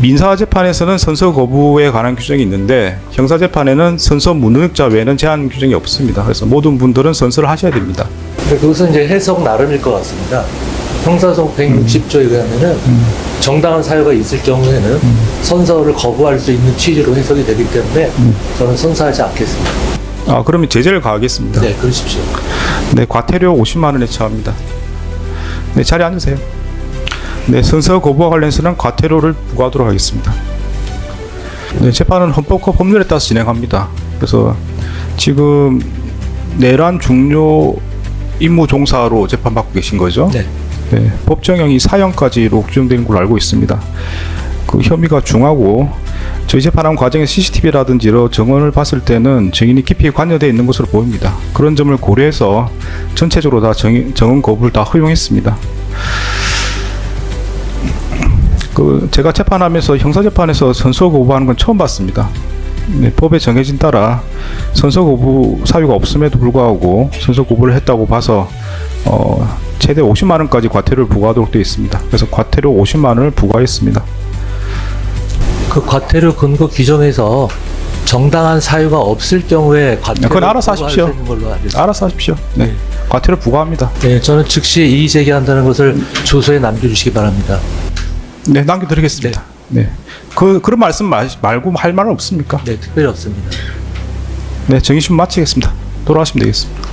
민사 재판에서는 선서 거부에 관한 규정이 있는데 형사 재판에는 선서 무능력자 외에는 제한 규정이 없습니다. 그래서 모든 분들은 선서를 하셔야 됩니다. 근데 그것은 이제 해석 나름일 것 같습니다. 형사성 160조에 의하면은 정당한 사유가 있을 경우에는 선서를 거부할 수 있는 취지로 해석이 되기 때문에 저는 선서하지 않겠습니다. 아 그러면 제재를 가하겠습니다. 네, 그러십시오. 네, 과태료 50만 원에 처합니다. 네, 자리 앉으세요. 네, 선서 거부와 관련해서는 과태료를 부과하도록 하겠습니다. 네, 재판은 헌법과 법률에 따라서 진행합니다. 그래서 지금 내란 중요 임무 종사로 재판받고 계신 거죠? 네. 네, 법정형이 사형까지로 규정된 걸로 알고 있습니다. 그 혐의가 중하고 저희 재판한 과정의 CCTV라든지 여러 정원을 봤을 때는 증인이 깊이 관여되어 있는 것으로 보입니다. 그런 점을 고려해서 전체적으로 다 정, 정원 거부를 다 허용했습니다. 그 제가 재판하면서 형사 재판에서 선서 거부하는 건 처음 봤습니다. 네, 법에 정해진 따라 선서 거부 사유가 없음에도 불구하고 선서 거부를 했다고 봐서 어, 최대 50만 원까지 과태료를 부과하도록 되어 있습니다. 그래서 과태료 50만 원을 부과했습니다. 그 과태료 근거 규정에서 정당한 사유가 없을 경우에 과태료 그건 알아서 하십시오. 걸로. 알아서 하십시오. 네, 과태료 부과합니다. 네, 저는 즉시 이의 제기한다는 것을 주소에 남겨주시기 바랍니다. 네, 남겨드리겠습니다. 네, 그 그런 말씀 말, 말고 할 말은 없습니까? 네, 특별히 없습니다. 네, 정의심 마치겠습니다. 돌아가시면 되겠습니다.